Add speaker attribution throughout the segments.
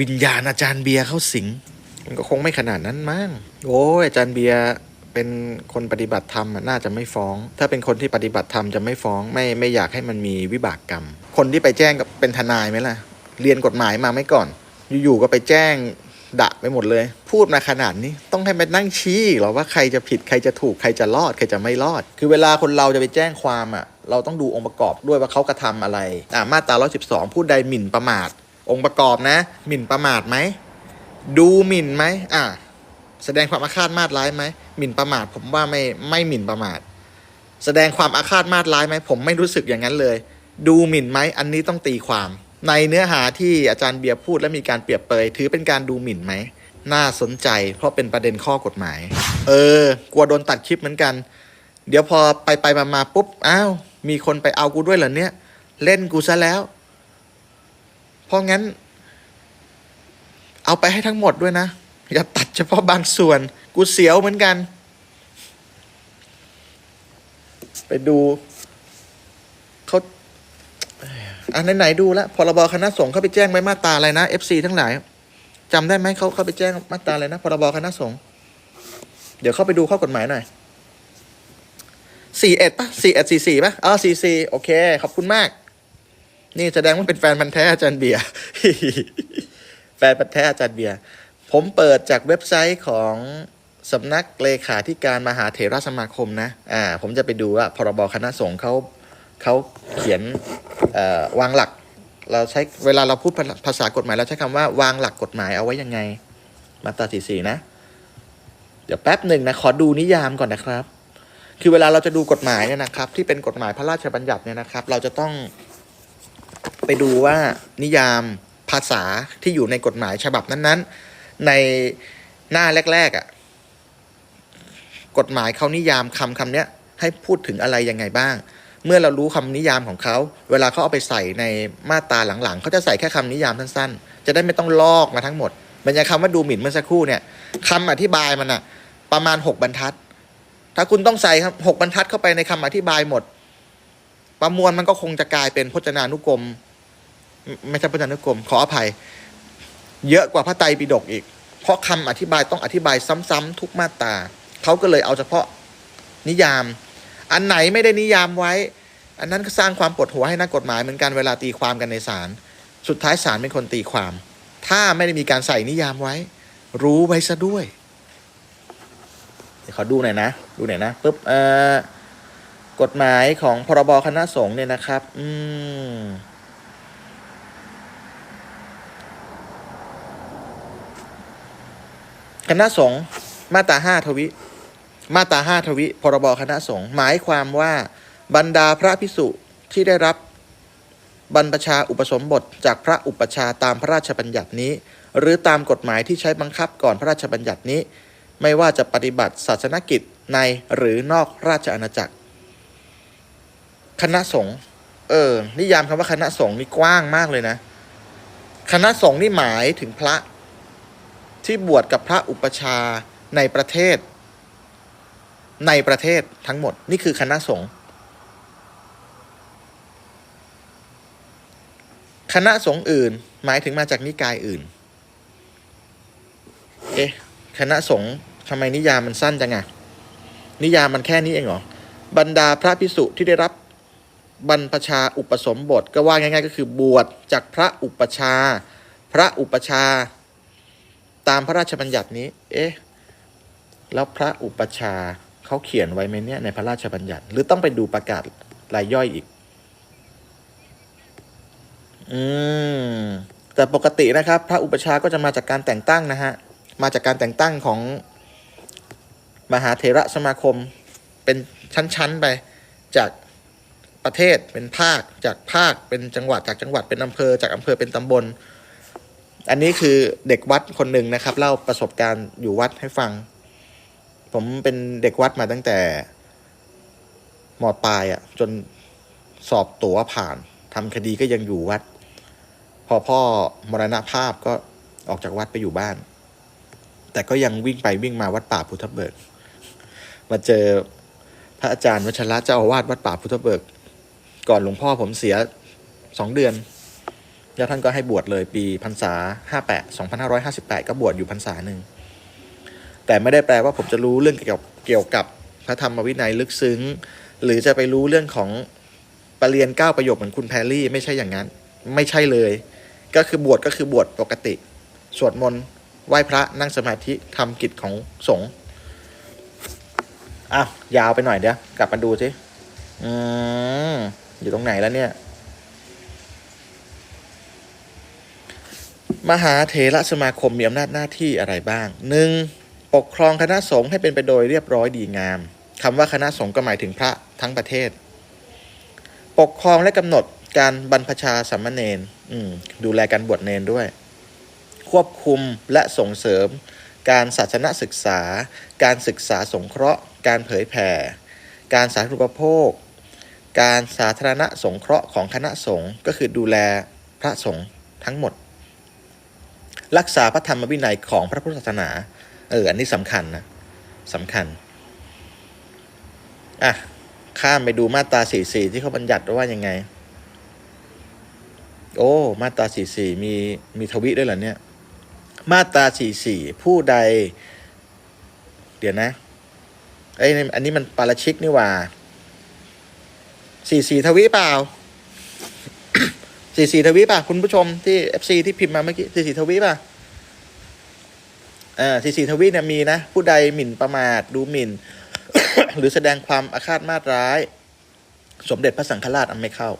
Speaker 1: วิญญาณอาจารย์เบียร์เข้าสิง มันก็คงไม่ขนาดนั้นมั้งโอ้ยอาจารย์เบียร์เป็นคนปฏิบัติธรรมน่าจะไม่ฟ้อง ถ้าเป็นคนที่ปฏิบัติธรรมจะไม่ฟ้อง ไม่ไม่อยากให้มันมีวิบากกรรม คนที่ไปแจ้งกับเป็นทนายไหมล่ะ เรียนกฎหมายมาไม่ก่อน อยู่ๆก็ไปแจ้งดะไปหมดเลย พูดมาขนาดนี้ต้องให้ไปนั่งชี้หรอว่าใครจะผิดใครจะถูกใครจะรอดใครจะไม่รอด คือเวลาคนเราจะไปแจ้งความอะ เราต้องดูองค์ประกอบด้วยว่าเขากระทำอะไรอ่ามาตรา112 พูดใดหมิ่นประมาท องค์ประกอบนะ หมิ่นประมาทไหม ดูหมิ่นไหมอ่าแสดงความอาฆาตมาตร้ายไหมหมิ่นประมาท ผมว่าไม่ไม่หมิ่นประมาท แสดงความอาฆาตมาตร้ายไหมผมไม่รู้สึกอย่างนั้นเลย ดูหมิ่นไหมอันนี้ต้องตีความ ในเนื้อหาที่อาจารย์เบียร์พูดและมีการเปรียบเปยถือเป็นการดูหมิ่นไหมน่าสนใจ เพราะเป็นประเด็นข้อกฎหมาย เออ กลัวโดนตัดคลิปเหมือนกัน เดี๋ยวพอไปไปมามาปุ๊บ อ้าว มีคนไปเอากูด้วยเหรอเนี่ย เล่นกูซะแล้ว ราะงั้น เอาไปให้ทั้งหมดด้วยนะ อย่าตัดเฉพาะบางส่วน กูเสียวเหมือนกัน ไปดูเขาอะไหนๆดูแล้วพรบคณะสงฆ์เขาไปแจ้งไว้มาตราอะไรนะ FC ทั้งหลายจำได้ไหมเขาเขาไปแจ้งมาตราอะไรนะพรบคณะสงฆ์เดี๋ยวเข้าไปดูข้อกฎหมายหน่อยสี่เอ็ดป่ะสี่เอ็ดสี่สี่ป่ะอ๋อสี่สี่โอเค ขอบคุณมาก นี่แสดงว่าเป็นแฟนมันธุ์แท้อาจารย์เบียร์แฟนพันธุ์แท้อาจารย์เบียร์ผมเปิดจากเว็บไซต์ของสำนักเลขาธิการมหาเถรสมาคมนะ อ่า ผมจะไปดูว่าพรบคณะสงฆ์เขาเขาเขียนวางหลัก เราใช้เวลาเราพูดภาษากฎหมายเราใช้คำว่าวางหลักกฎหมายเอาไว้ยังไง มาตราสี่สี่นะ เดี๋ยวแป๊บหนึ่งนะ ขอดูนิยามก่อนนะครับ คือเวลาเราจะดูกฎหมายเนี่ยนะครับ ที่เป็นกฎหมายพระราชบัญญัติเนี่ยนะครับ เราจะต้อง ไปดูว่านิยามภาษาที่อยู่ในกฎหมายฉบับนั้นๆ ในหน้าแรกๆอะ่ะกฎหมายเขานิยามคำคำเนี้ยให้พูดถึงอะไรยังไงบ้าง เมื่อเรารู้คำนิยามของเขา เวลาเขาเอาไปใส่ในมาตราหลังๆ เขาจะใส่แค่คำนิยามสั้นๆ จะได้ไม่ต้องลอกมาทั้งหมดบรรยายคำว่าดูหมิ่นเมื่อสักครู่เนี่ยคำอธิบายมันอะประมาณหกบรรทัด ถ้าคุณต้องใส่ครับหกบรรทัดเข้าไปในคำอธิบายหมด ประมวลมันก็คงจะกลายเป็นพจนานุกรม ไม่ไม่ใช่พจนานุกรมขออภัย เยอะกว่าพระไตรปิฎกอีก เพราะคำอธิบายต้องอธิบายซ้ำๆทุกมาตราเขาก็เลยเอาเฉพาะนิยาม อันไหนไม่ได้นิยามไว้ อันนั้นก็สร้างความปวดหัวให้นักกฎหมายเหมือนกันเวลาตีความกันในศาลสุดท้ายศาลเป็นคนตีความ ถ้าไม่ได้มีการใส่นิยามไว้ รู้ไว้ซะด้วยเดี๋ยวขอดูหน่อยนะ ดูหน่อยนะปุ๊บเอ่อกฎหมายของพรบคณะสงฆ์เนี่ยนะครับ อืม ณะสงฆ์มาตราห้าทวิ มาตราห้าทวิ พรบคณะสงฆ์หมายความว่าบรรดาพระพิสุที่ได้รับบรรพชาอุปสมบทจากพระอุปชาตามพระราชบัญญัตินี้ หรือตามกฎหมายที่ใช้บังคับก่อนพระราชบัญญัตินี้ ไม่ว่าจะปฏิบัติศาสนกิจในหรือนอกราชอาณาจักร คณะสงฆ์เออนิยามคำว่าคณะสงฆ์นี่กว้างมากเลยนะ คณะสงฆ์นี่หมายถึงพระ ที่บวชกับพระอุปชาในประเทศ ในประเทศทั้งหมด นี่คือคณะสงฆ์คณะสงฆ์อื่นหมายถึงมาจากนิกายอื่น เอ๊ะ คณะสงฆ์ทำไมนิยามมันสั้นจังอะนิยามมันแค่นี้เองเหรอ บรรดาพระพิสุที่ได้รับบรรพชาอุปสมบท ก็ว่าง่าย ๆ ก็คือบวชจากพระอุปชา พระอุปชา ตามพระราชบัญญัตินี้ เอ๊ะ แล้วพระอุปชาเขาเขียนไว้ไหมเนี่ยในพระราชบัญญัติ หรือต้องไปดูประกาศรายย่อยอีก อืม แต่ปกตินะครับ พระอุปชาก็จะมาจากการแต่งตั้งนะฮะ มาจากการแต่งตั้งของมหาเถระสมาคม เป็นชั้นๆไป จากประเทศเป็นภาค จากภาคเป็นจังหวัด จากจังหวัดเป็นอำเภอ จากอำเภอเป็นตำบล อันนี้คือเด็กวัดคนหนึ่งนะครับเล่าประสบการณ์อยู่วัดให้ฟัง ผมเป็นเด็กวัดมาตั้งแต่มปลายอะ่ะ จนสอบตั๋วผ่านทำคดีก็ยังอยู่วัด พอพ่อมรณภาพก็ออกจากวัดไปอยู่บ้าน แต่ก็ยังวิ่งไปวิ่งมาวัดป่าพุทธเบิกมาเจอพระอาจารย์วัชระเจ้าอาวาสวัดป่าพุทธเบิก ก่อนหลวงพ่อผมเสียสองเดือน แล้วท่านก็ให้บวชเลยปีพรรษาห้าแปดสองพันห้าร้อยห้าสิบแปดก็บวชอยู่พรรษาหนึ่ง แต่ไม่ได้แปลว่าผมจะรู้เรื่องเกี่ยวกับเกี่ยวกับพระธรรมวินัยลึกซึ้ง หรือจะไปรู้เรื่องของปรริญญาเก้าประโยคเหมือนคุณแพรรี่ ไม่ใช่อย่างนั้น ไม่ใช่เลย ก็คือบวชก็คือบวชปกติ สวดมนต์ไหว้พระนั่งสมาธิทำกิจของสงฆ์อ้าวยาวไปหน่อยเดี๋ยวกลับมาดูสิอืมอยู่ตรงไหนแล้วเนี่ย มหาเถระสมาคมมีอำนาจหน้าที่อะไรบ้างหนึ่งปกครองคณะสงฆ์ให้เป็นไปโดยเรียบร้อยดีงามคำว่าคณะสงฆ์ก็หมายถึงพระทั้งประเทศ ปกครองและกำหนดการบรรพชาสามเณรดูแลการบวชเนรด้วย ควบคุมและส่งเสริม การศาสนศึกษา การศึกษาสงเคราะห์ การเผยแผ่ การสาธารณูปโภค การสาธารณสงเคราะห์ของคณะสงฆ์ก็คือดูแลพระสงฆ์ทั้งหมด รักษาพระธรรมวินัยของพระพุทธศาสนา เออ อันนี้สำคัญนะสำคัญ อะ ข้ามไปดูมาตราสี่สี่ที่เขาบัญญัติไว้ว่ายังไง โอ้ มาตราสี่สี่มีมีทวิด้วยเหรอเนี่ย มาตราสี่สี่ผู้ใด เดี๋ยวนะไอ้ยนี่อันนี้มันปาราชิกนี่ว่าสี่สี่ทวิเปล่า สี่สี่ทวีป่ะ คุณผู้ชมที่เอฟซีที่พิมพ์มาเมื่อกี้สี่สี่ทวีป่ะอ่าสี่สี่ทวีเนี่ยมีนะ ผู้ใดหมิ่นประมาทดูหมิ่น หรือแสดงความอาฆาตมาตร้าย สมเด็จพระสังฆราชอันไม่เข้า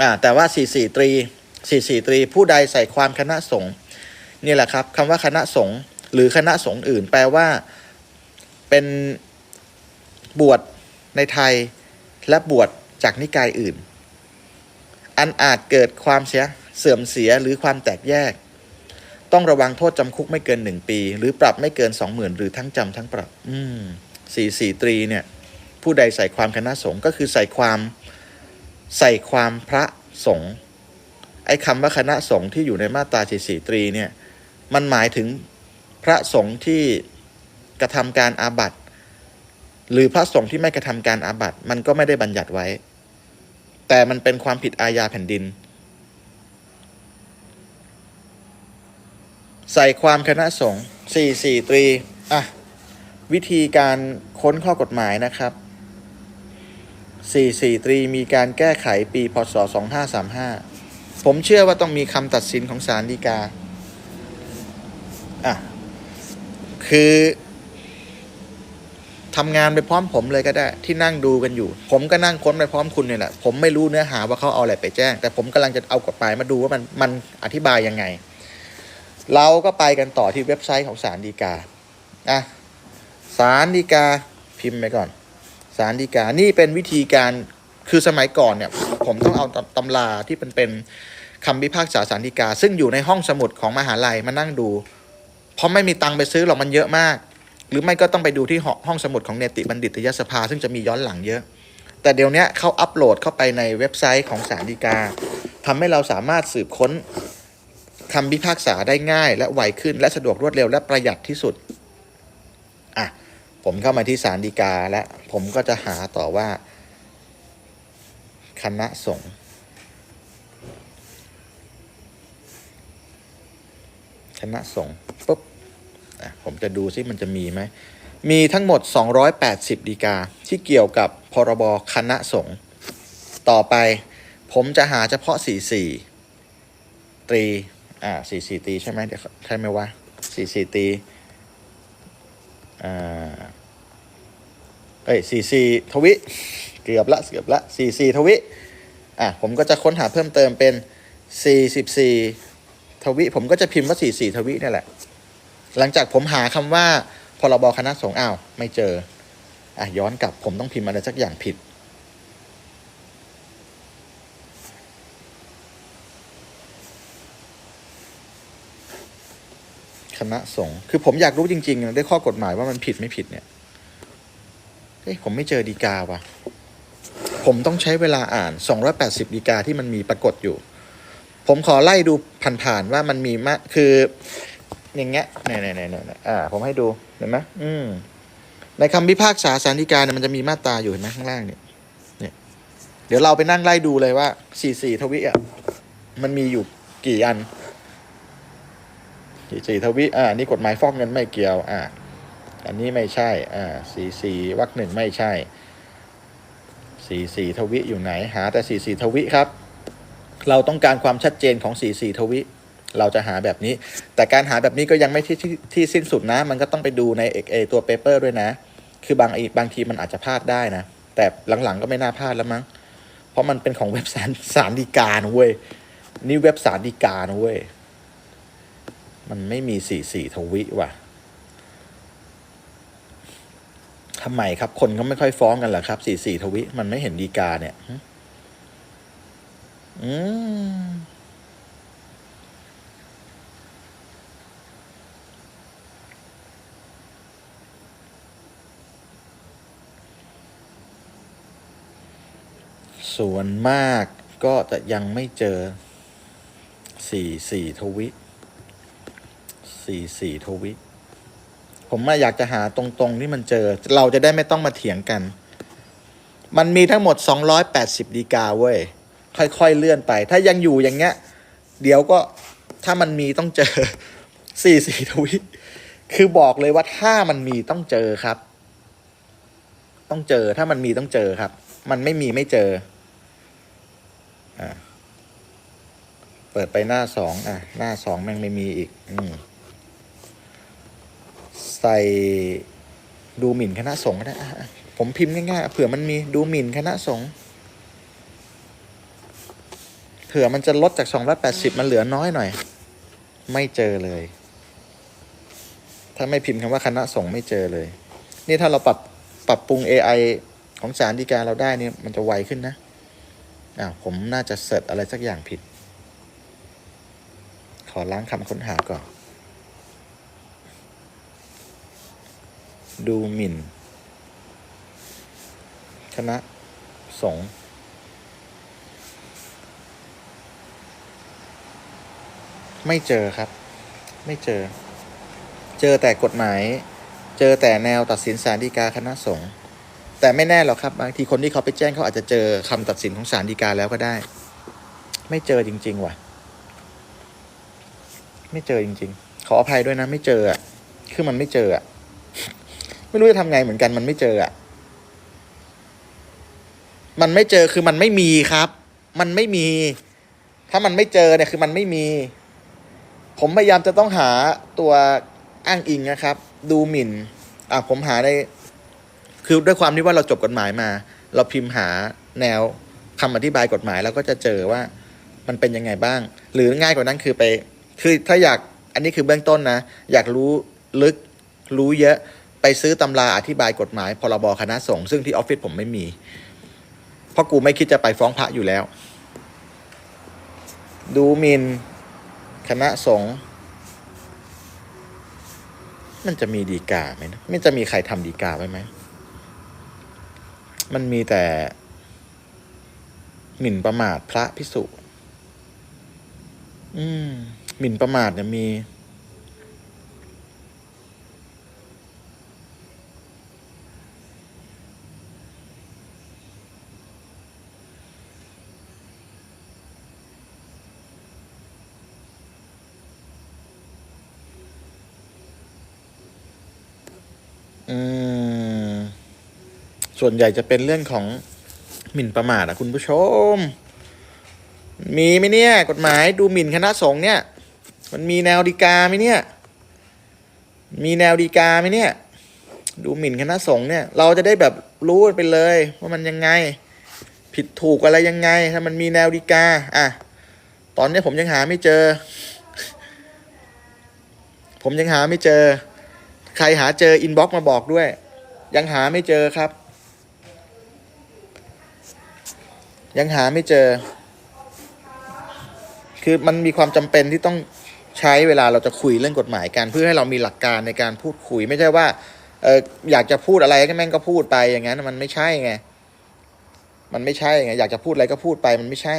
Speaker 1: อ่า แต่ว่าสี่สี่ตรีสี่สี่ตรี ผู้ใดใส่ความคณะสงฆ์นี่แหละครับคำว่าคณะสงฆ์หรือคณะสงฆ์อื่น แปลว่า เป็นบวชในไทยและบวชจากนิกายอื่น อันอาจเกิดความเสียเสื่อมเสียหรือความแตกแยก ต้องระวังโทษจำคุกไม่เกินหนึ่งปี หรือปรับไม่เกินสองหมื่นหรือทั้งจำทั้งปรับ อืมสี่สี่ตรีเนี่ย ผู้ใดใส่ความคณะสงฆ์ก็คือใส่ความใส่ความพระสงฆ์ไอ้คำว่าคณะสงฆ์ที่อยู่ในมาตราสี่สี่ตรีเนี่ย มันหมายถึงพระสงฆ์ที่กระทำการอาบัติหรือพระสงฆ์ที่ไม่กระทำการอาบัติมันก็ไม่ได้บัญญัติไว้ แต่มันเป็นความผิดอาญาแผ่นดิน ใส่ความคณะสงฆ์สี่สี่ตรีอะ วิธีการค้นข้อกฎหมายนะครับสี่สี่ตรีมีการแก้ไขปีพศสองห้าสามห้าผมเชื่อว่าต้องมีคำตัดสินของศาลฎีกาอะคือ ทำงานไปพร้อมผมเลยก็ได้ที่นั่งดูกันอยู่ ผมก็นั่งค้นไปพร้อมคุณเนี่ยแหละผมไม่รู้เนื้อหาว่าเขาเอาอะไรไปแจ้ง แต่ผมกำลังจะเอากฎหมายมาดูว่ามันมันอธิบายยังไง เราก็ไปกันต่อที่เว็บไซต์ของศาลฎีกาอะศาลฎีกาพิมพ์ไปก่อนศาลฎีกานี่เป็นวิธีการคือสมัยก่อนเนี่ยผมต้องเอาตำตำราที่เป็นเป็นคำพิพากษาศาลฎีกา ซึ่งอยู่ในห้องสมุดของมหาลัยมานั่งดู เพราะไม่มีตังค์ไปซื้อหรอกมันเยอะมาก หรือไม่ก็ต้องไปดูที่ห้องห้องสมุดของเนติบัณฑิตยสภา ซึ่งจะมีย้อนหลังเยอะ แต่เดี๋ยวนี้เขาอัปโหลดเข้าไปในเว็บไซต์ของศาลฎีกาทำให้เราสามารถสืบค้นคำพิพากษาได้ง่าย และไวขึ้นและสะดวกรวดเร็วและประหยัดที่สุดอะผมเข้ามาที่ศาลฎีกาและผมก็จะหาต่อว่า คณะสงฆ์คณะสงฆ์ปุ๊บ ผมจะดูซิมันจะมีไหม มีทั้งหมด 280 ดีกา ที่เกี่ยวกับพรบคณะสงฆ์ต่อไปผมจะหาเฉพาะ 44 ตรี อ่า 44 ตรีใช่ไหมเดี๋ยวใช่ไหมวะ 44 ตรี อ่า เอ้ย 44 ทวิ เกือบละ เกือบละ 44 ทวิ อะ ผมก็จะค้นหาเพิ่มเติมเป็น 44 ทวิ ผมก็จะพิมพ์ว่า 44 ทวินี่แหละ หลังจากผมหาคำว่าพรบคณะสงฆ์อ้าวไม่เจออะย้อนกลับผมต้องพิมพ์อะไรสักอย่างผิด คณะสงฆ์คือผมอยากรู้จริงๆนะด้วยข้อกฎหมายว่ามันผิดไม่ผิดเนี่ยเอ้ยผมไม่เจอดีกาว่ะ ผมต้องใช้เวลาอ่าน 280ดีกาที่มันมีปรากฏอยู่ ผมขอไล่ดูผ่านๆว่ามันมีมะคือ อย่างเงี้ยเนี่ยเนี่ยเนี่ยอ่า ผมให้ดู เห็นไหมอืม ในคำพิพากษาสารดีกาเนี่ยมันจะมีมาตราอยู่เห็นไหมข้างล่างเนี่ย เนี่ย เดี๋ยวเราไปนั่งไล่ดูเลยว่า44ทวิอะ มันมีอยู่กี่อันสี่สี่ทวิอ่า นี่กฎหมายฟอกเงินไม่เกี่ยว อ่า อันนี้ไม่ใช่ อ่าสี่สี่วรรคหนึ่งไม่ใช่สี่สี่ทวิอยู่ไหน หาแต่สี่สี่ทวิครับ เราต้องการความชัดเจนของสี่สี่ทวิ เราจะหาแบบนี้ แต่การหาแบบนี้ก็ยังไม่ที่ที่ที่สิ้นสุดนะ มันก็ต้องไปดูในเอกเอตัวเปเปอร์ด้วยนะ คือบางอีบางทีมันอาจจะพลาดได้นะ แต่หลังๆก็ไม่น่าพลาดแล้วมั้ง เพราะมันเป็นของเว็บสารสารดีกานะเว้ย นี่เว็บสารดีกานะเว้ย มันไม่มีสี่สี่ทวิว่ะทำไมครับ คนก็ไม่ค่อยฟ้องกันเหรอครับสี่สี่ทวิ มันไม่เห็นดีกาเนี่ย อืม ส่วนมากก็จะยังไม่เจอสี่สี่ทวิสี่สี่ทวิ ผมมาอยากจะหาตรงๆที่มันเจอ เราจะได้ไม่ต้องมาเถียงกัน มันมีทั้งหมด 280 ดีกาเว้ย ค่อยๆเลื่อนไป ถ้ายังอยู่อย่างเงี้ย เดี๋ยวก็ถ้ามันมีต้องเจอสี่สี่ทวิ คือบอกเลยว่าถ้ามันมีต้องเจอครับ ต้องเจอถ้ามันมีต้องเจอครับ มันไม่มีไม่เจอ อะเปิดไปหน้าสองอะ หน้าสองแม่งไม่มีอีก อืมใส่ดูหมิ่นคณะสงฆ์ก็ได้ผมพิมพ์ง่ายๆเผื่อมันมีดูหมิ่นคณะสงฆ์เผื่อมันจะลดจากสองร้อยแปดสิบมันเหลือน้อยหน่อย ไม่เจอเลย ถ้าไม่พิมพ์คำว่าคณะสงฆ์ไม่เจอเลย นี่ถ้าเราปรับปรับปรุง AI ของสารดีกาเราได้นี่มันจะไวขึ้นนะ อ้าวผมน่าจะเสิร์ชอะไรสักอย่างผิด ขอล้างคำค้นหาก่อน ดูหมิ่น คณะสงฆ์ไม่เจอครับ ไม่เจอ เจอแต่กฎหมาย เจอแต่แนวตัดสินสารดีกาคณะสงฆ์ แต่ไม่แน่หรอกครับบางทีคนที่เขาไปแจ้งเขาอาจจะเจอคำตัดสินของสารดีกาแล้วก็ได้ ไม่เจอจริง ๆ ว่ะ ไม่เจอจริง ๆ ขออภัยด้วยนะ ไม่เจออะคือมันไม่เจออะไม่รู้จะทำไงเหมือนกัน มันไม่เจออะมันไม่เจอคือมันไม่มีครับ มันไม่มี ถ้ามันไม่เจอเนี่ยคือมันไม่มี ผมพยายามจะต้องหาตัวอ้างอิงนะครับ ดูหมิ่น อะผมหาใน คือด้วยความที่ว่าเราจบกฎหมายมา เราพิมพ์หาแนวคำอธิบายกฎหมายแล้วก็จะเจอว่ามันเป็นยังไงบ้าง หรือง่ายกว่านั้นคือไป คือถ้าอยากอันนี้คือเบื้องต้นนะ อยากรู้ลึกรู้เยอะไปซื้อตำราอธิบายกฎหมายพรบคณะสงฆ์ซึ่งที่ออฟฟิศผมไม่มี เพราะกูไม่คิดจะไปฟ้องพระอยู่แล้ว ดูหมินคณะสงฆ์มันจะมีดีกาไหมนะไม่จะมีใครทำดีกาไว้ไหม มันมีแต่ หมิ่นประมาทพระพิสุอืม หมิ่นประมาทเนี่ยมี อืม ส่วนใหญ่จะเป็นเรื่องของหมิ่นประมาทอะคุณผู้ชม มีไหมเนี่ย กฎหมายดูหมิ่นคณะสงฆ์เนี่ย มันมีแนวดีกาไหมเนี่ย มีแนวดีกาไหมเนี่ย ดูหมิ่นคณะสงฆ์เนี่ย เราจะได้แบบรู้ไปเลยว่ามันยังไง ผิดถูกอะไรยังไง ถ้ามันมีแนวดีกา อะ ตอนนี้ผมยังหาไม่เจอ ผมยังหาไม่เจอ ใครหาเจออินบ็อกมาบอกด้วย ยังหาไม่เจอครับ ยังหาไม่เจอ คือมันมีความจำเป็นที่ต้องใช้เวลาเราจะคุยเรื่องกฎหมายกันเพื่อให้เรามีหลักการในการพูดคุย ไม่ใช่ว่าเอออยากจะพูดอะไรก็แม่งก็พูดไปอย่างนั้นมันไม่ใช่ไง มันไม่ใช่ไงอยากจะพูดอะไรก็พูดไปมันไม่ใช่